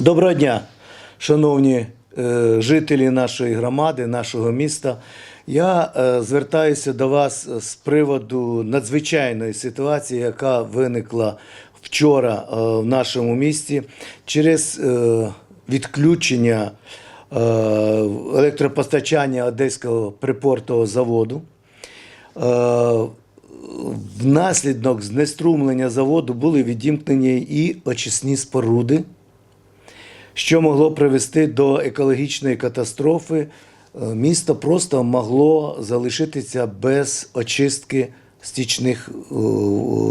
Доброго дня, шановні е, жителі нашої громади, нашого міста. Я е, звертаюся до вас з приводу надзвичайної ситуації, яка виникла вчора е, в нашому місті через е, відключення е, електропостачання Одеського припортового заводу. Е, Внаслідок знеструмлення заводу були відімкнені і очисні споруди що могло привести до екологічної катастрофи. Е, Місто просто могло залишитися без очистки стічних е,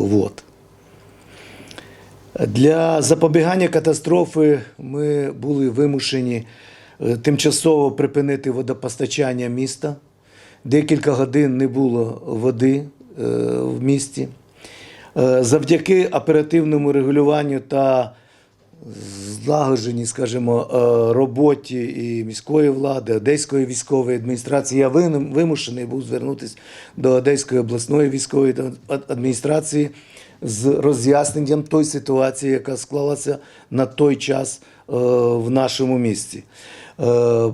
вод. Для запобігання катастрофи ми були вимушені е, тимчасово припинити водопостачання міста. Декілька годин не було води в місті. Завдяки оперативному регулюванню та злагодженій, скажімо, е, роботі і міської влади, Одеської військової адміністрації. Я вимушений був звернутися до Одеської обласної військової адміністрації з роз'ясненням той ситуації, яка склалася на той час е, в нашому місті. Е,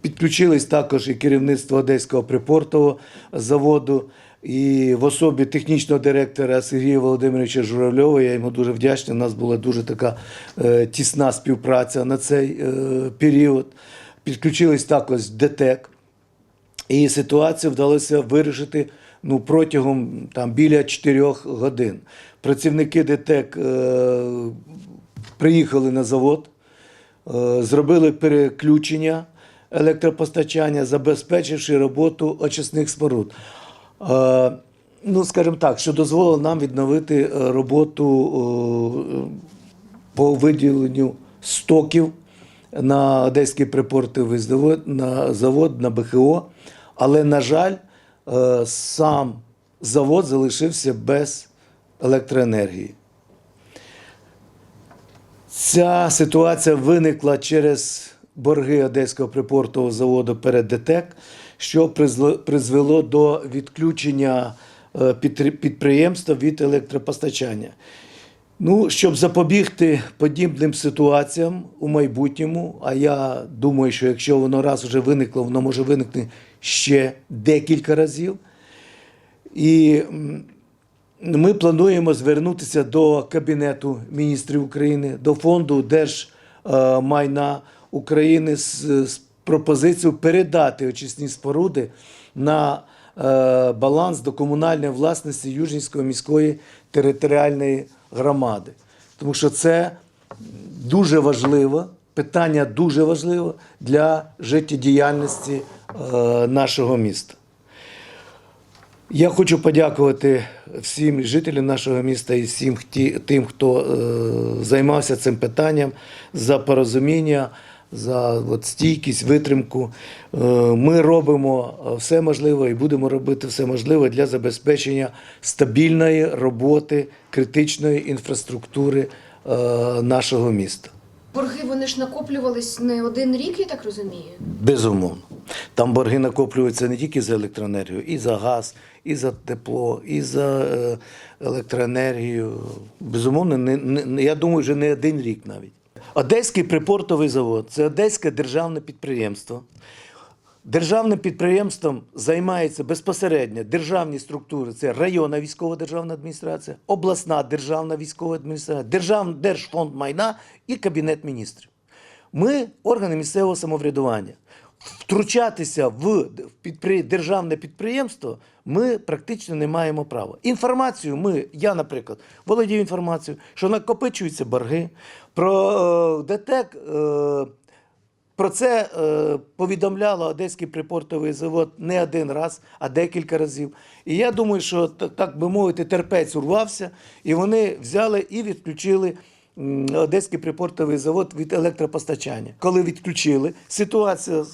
Підключились також і керівництво Одеського припортового заводу, і в особі технічного директора Сергія Володимировича Журавльова. Я йому дуже вдячний. У нас була дуже така е, тісна співпраця на цей е, період. Підключились також ДТЕК. І ситуацію вдалося вирішити ну, протягом там, біля 4 годин. Працівники ДТЕК е, приїхали на завод, е, зробили переключення електропостачання, забезпечивши роботу очисних споруд. Е, ну, скажімо так, що дозволило нам відновити е, роботу е, по виділенню стоків на Одеський припортовий завод, на завод, на БХО. Але, на жаль, сам завод залишився без електроенергії. Ця ситуація виникла через борги Одеського припортового заводу перед ДТЕК, що призвело до відключення е, підприємства від електропостачання. Ну, щоб запобігти подібним ситуаціям у майбутньому, а я думаю, що якщо воно раз вже виникло, воно може виникнути ще декілька разів. І ми плануємо звернутися до Кабінету міністрів України, до фонду держмайна України з, з пропозицією передати очисні споруди на е, баланс до комунальної власності Южнівської міської територіальної громади. Тому що це дуже важливо, питання дуже важливе для життєдіяльності е, нашого міста. Я хочу подякувати всім жителям нашого міста і всім тим, хто е, займався цим питанням за порозуміння, за от, стійкість, витримку. Е, ми робимо е, все можливе і будемо робити все можливе для забезпечення стабільної роботи критичної інфраструктури е, нашого міста. Борги вони ж накоплювались не один рік, я так розумію. Безумовно. Там борги накоплюються не тільки за електроенергію, і за газ, і за тепло, і за електроенергію. Безумовно, не, не, я думаю, вже не один рік навіть. Одеський припортовий завод це одеське державне підприємство. Державним підприємством займаються безпосередньо державні структури: це районна військова державна адміністрація, обласна державна військова адміністрація, Державний держфонд майна і Кабінет міністрів. Ми органи місцевого самоврядування. Втручатися в державне підприємство ми практично не маємо права. Інформацію ми, я, наприклад, володію інформацією, що накопичуються борги. Про е, ДТЕК е, про це е, повідомляла Одеський припортовий завод не один раз, а декілька разів. І я думаю, що так, би мовити, терпець урвався, і вони взяли і відключили Одеський припортовий завод від електропостачання. Коли відключили, ситуація е,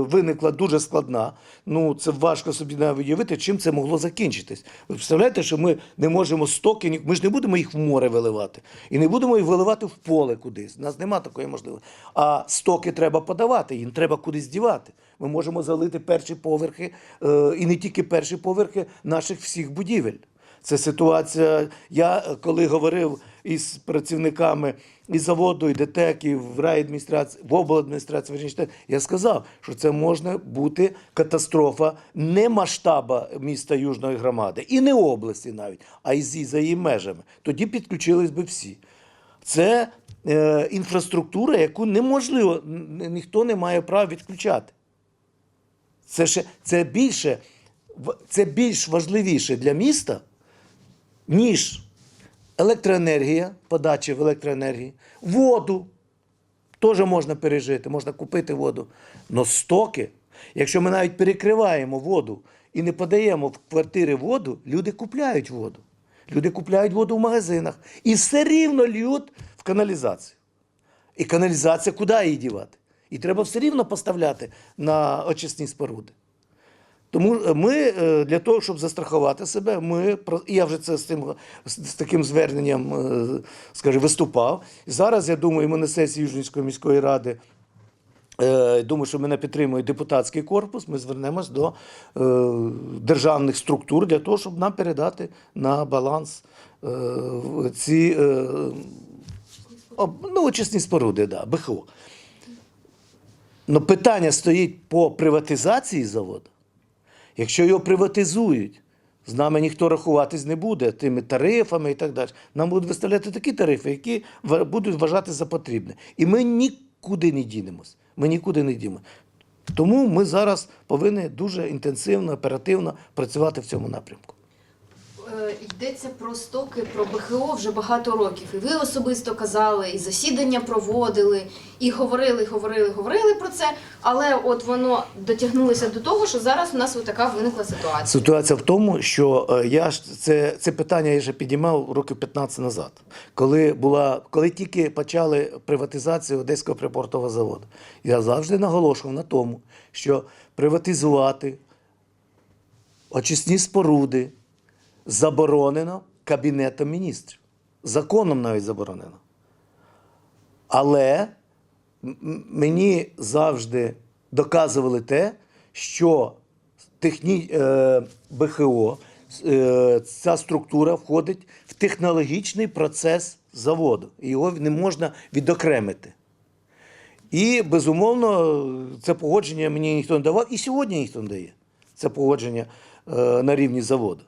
виникла дуже складна. Ну це важко собі навіть уявити, чим це могло закінчитись. Ви представляєте, що ми не можемо стоки, ми ж не будемо їх в море виливати і не будемо їх виливати в поле кудись. У нас немає такої можливості. А стоки треба подавати, їм треба кудись дівати. Ми можемо залити перші поверхи е, і не тільки перші поверхи наших всіх будівель. Це ситуація. Я е, коли говорив із працівниками і заводу, і ДТЕК, і в райадміністрації, в обладміністрації, верніше, я сказав, що це може бути катастрофа не масштаба міста Южної громади, і не області навіть, а зі- за її межами. Тоді підключились би всі. Це е, інфраструктура, яку неможливо, ніхто не має права відключати. Це, ще, це, більше, це більш важливіше для міста, ніж електроенергія, подача в електроенергії, воду. Теж можна пережити, можна купити воду. Но стоки, якщо ми навіть перекриваємо воду і не подаємо в квартири воду, люди купляють воду. Люди купляють воду в магазинах і все рівно льють в каналізацію. І каналізація куди її дівати? І треба все рівно поставляти на очисні споруди. Тому е, ми е, для того, щоб застрахувати себе, ми я вже це з тим з, таким зверненням, е, скажімо, виступав. Зараз я думаю, ми на сесії Южнівської міської ради. Думаю, що мене підтримує депутатський корпус. Ми звернемось до державних структур для того, щоб нам передати на баланс ці ну, очисні споруди, да, БХО. Но питання стоїть по приватизації заводу. Якщо його приватизують, з нами ніхто рахуватись не буде тими тарифами і так далі. Нам будуть виставляти такі тарифи, які будуть вважати за потрібне. І ми нікуди не дінемось. Ми нікуди не дінемо. Тому ми зараз повинні дуже інтенсивно, оперативно працювати в цьому напрямку. Е, Йдеться про стоки, про БХО вже багато років. І ви особисто казали, і засідання проводили, і говорили, говорили, говорили про це. Але от воно дотягнулося до того, що зараз у нас така виникла ситуація. Ситуація в тому, що е, я ж це, це питання я вже підіймав років 15 назад, коли була, коли тільки почали приватизацію Одеського припортового заводу. Я завжди наголошував на тому, що приватизувати очисні споруди заборонено Кабінетом міністрів. Законом навіть заборонено. Але мені завжди доказували те, що техні... е, БХО, е, ця структура входить в технологічний процес заводу. Його не можна відокремити. І, безумовно, це погодження мені ніхто не давав, і сьогодні ніхто не дає. Це погодження е, на рівні заводу.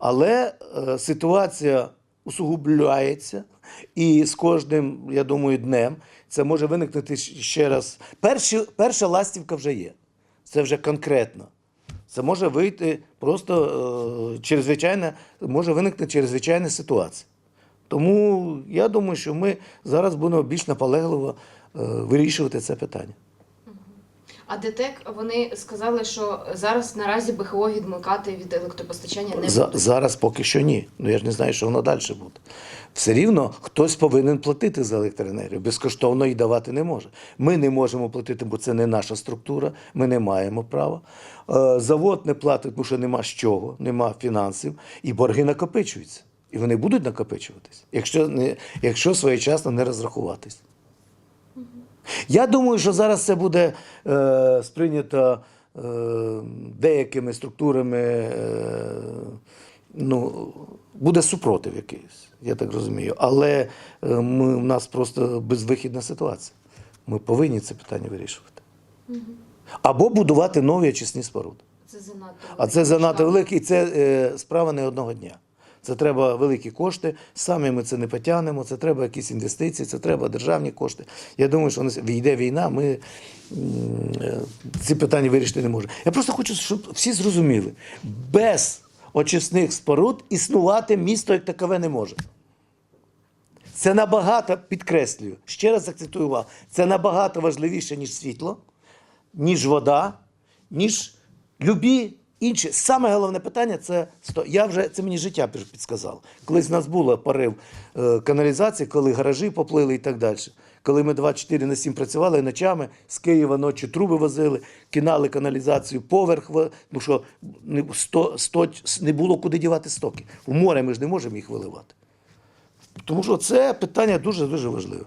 Але е, ситуація усугубляється, і з кожним, я думаю, днем це може виникнути ще раз. Перші, перша ластівка вже є. Це вже конкретно. Це може вийти просто е, чрезвичайна, може виникнути чрезвичайна ситуація. Тому я думаю, що ми зараз будемо більш наполегливо е, вирішувати це питання. А ДТЕК вони сказали, що зараз наразі БХО відмикати від електропостачання не За, будуть. зараз поки що ні. Ну я ж не знаю, що воно далі буде. Все рівно хтось повинен платити за електроенергію. Безкоштовно її давати не може. Ми не можемо платити, бо це не наша структура, ми не маємо права. Е, Завод не платить, тому що нема з чого, нема фінансів, і борги накопичуються. І вони будуть накопичуватись, якщо, не, якщо своєчасно не розрахуватись. Я думаю, що зараз це буде е, сприйнято е, деякими структурами, е, ну, буде супротив якийсь, я так розумію. Але е, ми, у нас просто безвихідна ситуація. Ми повинні це питання вирішувати. Або будувати нові очисні споруди. Це занадто А це занадто великий, і це е, справа не одного дня. Це треба великі кошти. Самі ми це не потягнемо. Це треба якісь інвестиції, це треба державні кошти. Я думаю, що війде війна, ми е, ці питання вирішити не можемо. Я просто хочу, щоб всі зрозуміли, без очисних споруд існувати місто як такове не може. Це набагато, підкреслюю, ще раз акцентую увагу, це набагато важливіше, ніж світло, ніж вода, ніж любі інші. Саме головне питання це я вже це мені життя під- підсказало. Колись в нас було порив е, каналізації, коли гаражі поплили і так далі. Коли ми 24 на 7 працювали ночами, з Києва ночі труби возили, кинали каналізацію поверх, ну що не, сто, сто, не було куди дівати стоки. В море ми ж не можемо їх виливати. Тому що це питання дуже дуже важливе.